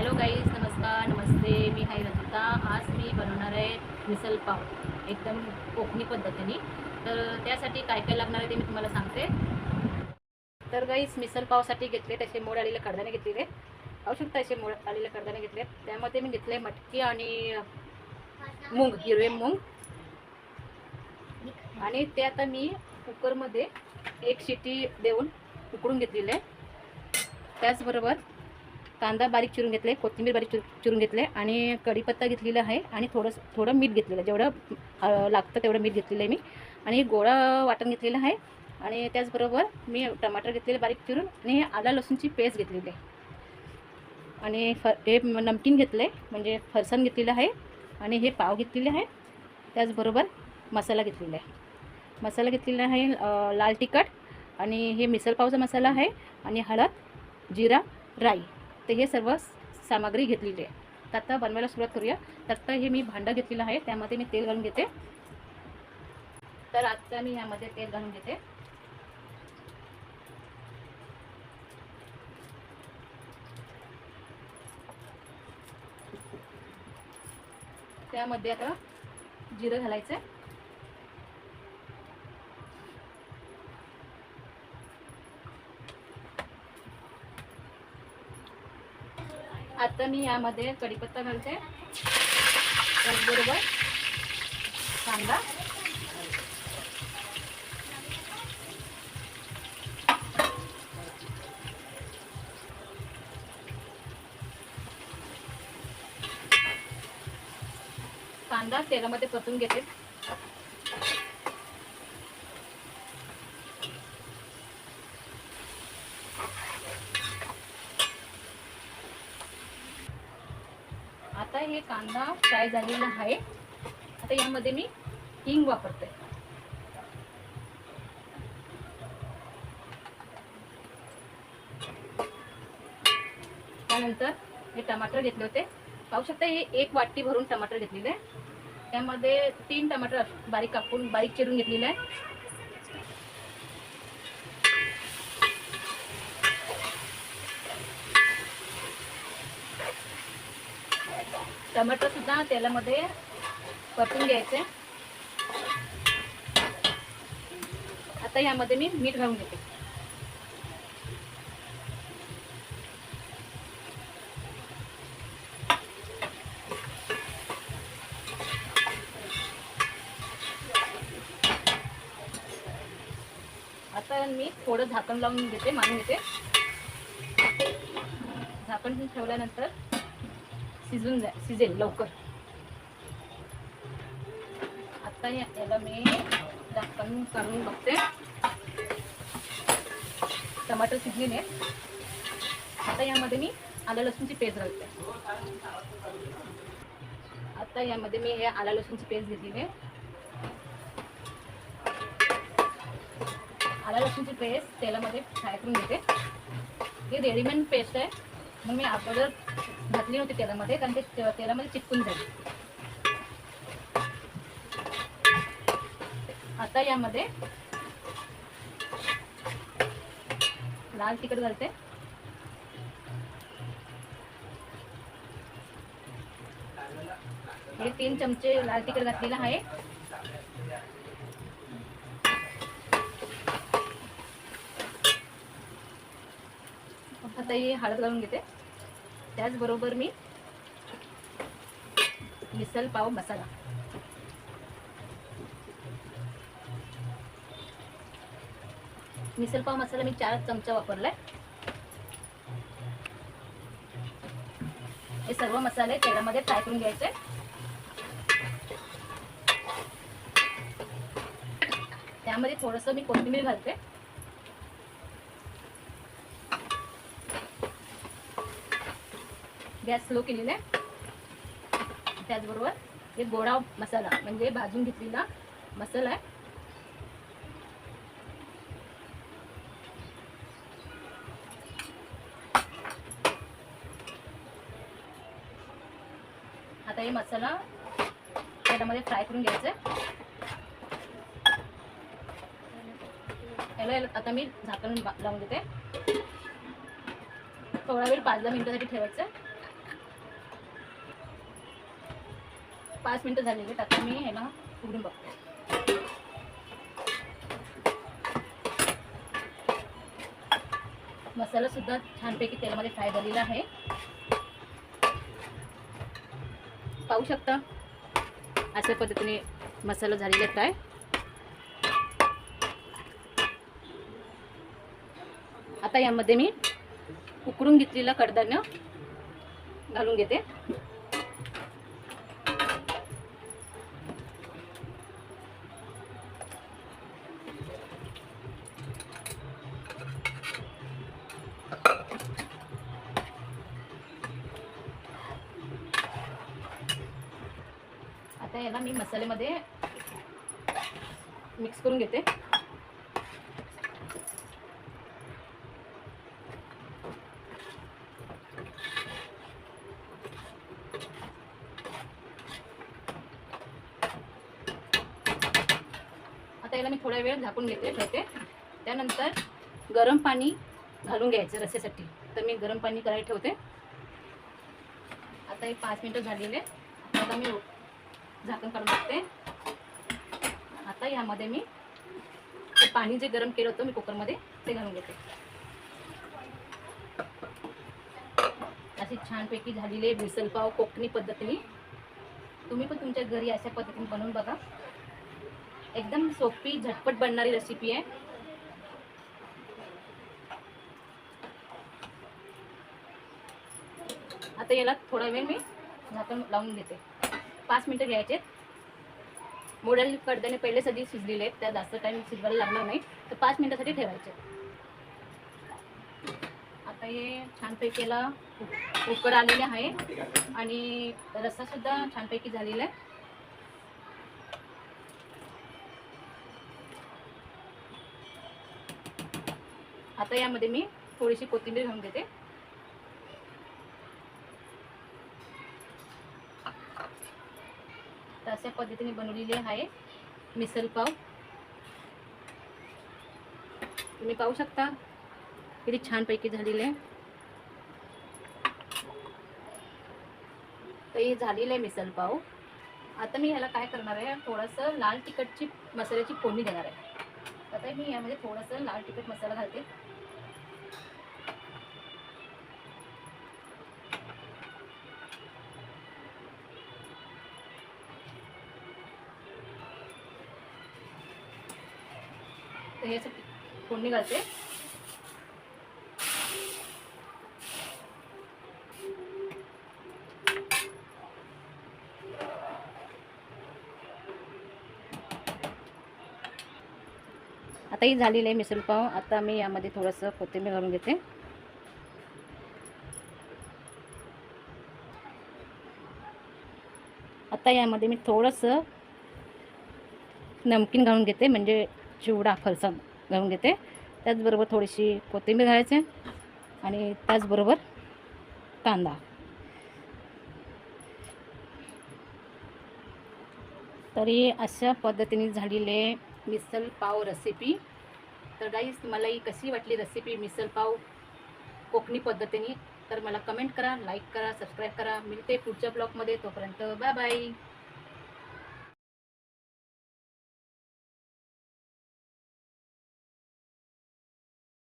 Hello guys नमस्कार नमस्ते. मी हाय रचिता आज मी बनवणार आहे मिसल पाव. एकदम कोकणी पद्धतीने. तर त्यासाठी काय काय लागणार आहे ते मी तुम्हाला सांगते. तर गाईज मिसल पावसाठी घेतले तसे मोड आलेले कडधाने घेतलेले. पाहू शकता असे मोड आलेले कडधाने घेतले त्यामध्ये मी घेतले मटकी आणि मूग हिरवे मूग. आणि ते आता मी कुकरमध्ये एक शिटी देऊन उकडून घेतलेले. त्याचबरोबर कांदा बारीक चिरून घेतले कोथिंबीर बारीक चिर चिरून घेतले आणि कढीपत्ता घेतलेला आहे आणि थोडं थोडं मीठ घेतलेलं आहे. जेवढं लागतं तेवढं मीठ घेतलेलं आहे मी. आणि गोळा वाटण घेतलेलं आहे. आणि त्याचबरोबर मी टमाटर घेतलेले बारीक चिरून आणि हे आला लसूणची पेस्ट घेतलेली आहे. आणि फ हे नमकीन घेतलं आहे म्हणजे फरसाण घेतलेलं आहे. आणि हे पाव घेतलेले आहे. त्याचबरोबर मसाला घेतलेला आहे. मसाला घेतलेला आहे लाल तिखट आणि हे मिसळ पावचा मसाला आहे आणि हळद जिरा राई. तर हे सर्व सामग्री घेतलेली आहे. तर आता बनवायला सुरुवात करूया. तर आता हे मी भांडं घेतलेलं आहे. त्यामध्ये मी तेल घालून घेते. तर आत्ता मी यामध्ये तेल घालून घेते. त्यामध्ये आता जिरं घालायचं आहे. आता मी यामध्ये कढीपत्ता घालते. त्याचबरोबर कांदा. कांदा तेलामध्ये परतून घेते. हे कांदा फ्राय झालेला आहे. आता यामध्ये मी हिंग वापरते. त्यानंतर हे टमाटर घेतले होते. पाहू शकता हे एक वाटी भरून टमाटर घेतलेले आहे. त्यामध्ये तीन टमाटर बारीक कापून बारीक चिरून घेतलेले आहे. टमाटर सुद्धा तेलामध्ये परतून घ्यायचे. आता ह्यामध्ये मी मीठ घालून घेते. आता मी थोडं झाकण लावून घेते मारून घेते. झाकण ठेवल्यानंतर शिजून जा शिजेल लवकर. आता या- याला मी झाकण करून बघते. टमाटर शिजलेले आता यामध्ये मी आलं लसूणची पेस्ट घालते. आता यामध्ये मी हे आला लसूणची पेस्ट घेतलेली आहे. लसूणची पेस्ट तेलामध्ये फ्राय करून घेते. ही रेडीमेड पेस्ट आहे. मग मी अगोदर घातली नव्हती तेलामध्ये कारण ते तेलामध्ये चिपकून जाईल आता यामध्ये लाल तिखट घालते. हे तीन चमचे लाल तिखट घातलेलं आहे. आता हे हळद घालून घेते. त्याचबरोबर मी मिसल पाव मसाला. मिसल पाव मसाला मी चार चमचा वापरलाय. हे सर्व मसाले तेलामध्ये फ्राय करून घ्यायचे. त्यामध्ये थोडंसं मी कोथिंबीर घालते. गॅस स्लो केलेला आहे. त्याचबरोबर हे गोडा मसाला म्हणजे भाजून घेतलेला मसाला आहे. आता हे मसाला त्याच्यामध्ये फ्राय करून घ्यायचं आहे. याला आता मी झाकण लावून देते. थोडा वेळ पाच दहा मिनिटासाठी ठेवायचं पाच मिनटं झालेली आहेत. आता मी ह्याला उघडून बघते. मसाला सुद्धा छानपैकी तेलामध्ये फ्राय झालेला आहे. पाहू शकता अशा पद्धतीने मसाला झालेला फ्राय. आता यामध्ये मी उकडून घेतलेलं कडधान्य घालून घेते. आता याला मी मसाल्यामध्ये मिक्स करून घेते. आता याला मी थोडा वेळ झाकून घेते ठेवते. त्यानंतर गरम पाणी घालून घ्यायचं रस्स्यासाठी तर मी गरम पाणी करायला ठेवते. आता हे पाच मिनटं झालेले. आता मी झाकण काढून टाकते. आता यामध्ये मी पाणी जे गरम केलं होतं मी कुकरमध्ये ते घालून घेते. अशी छानपैकी झालेली मिसलपाव कोकणी पद्धतीने. तुम्ही पण तुमच्या घरी अशा पद्धतीने बनवून बघा. एकदम सोपी झटपट बनणारी रेसिपी आहे. आता याला थोडा वेळ मी झाकण लावून घेते पाच मिनटं घ्यायचे मोडल पडद्याने पहिले सगळी शिजलेले आहेत त्या जास्त टाईम शिजवायला लागणार नाही. तर पाच मिनटासाठी ठेवायचे. आता हे छानपैकी याला उकड आलेले आहे आणि रस्सासुद्धा छानपैकी झालेला आहे. आता यामध्ये मी थोडीशी कोथिंबीर घालून देते. तर अशा पद्धतीने बनवलेली आहे. मिसल पाव. तुम्ही पाहू शकता किती छानपैकी झालेले आहे. तर हे झालेलं आहे मिसल पाव. आता मी ह्याला काय करणार आहे थोडंसं लाल तिखटची मसाल्याची फोडणी देणार आहे. आता मी यामध्ये थोडंसं लाल तिखट मसाला घालते. तर हे असं फोडणी घालते. आता ही झालेली आहे मिसळ पाव. आता मी यामध्ये थोडंसं कोथिंबीर घालून घेते. आता यामध्ये मी थोडंसं नमकीन घालून घेते. म्हणजे चिवडा फरसा घालून घेते. त्याचबरोबर थोडीशी कोथिंबीर घालायचे आणि त्याचबरोबर कांदा. तरी अशा पद्धतीने झालेले मिसल पाव रेसिपी तर गाईस तुम्हाला ही कशी वाटली रेसिपी मिसल पाव? कोकणी पद्धतीने. तर मला कमेंट करा लाईक करा सबस्क्राईब करा. मिळते पुढच्या ब्लॉगमध्ये तोपर्यंत बाय बाय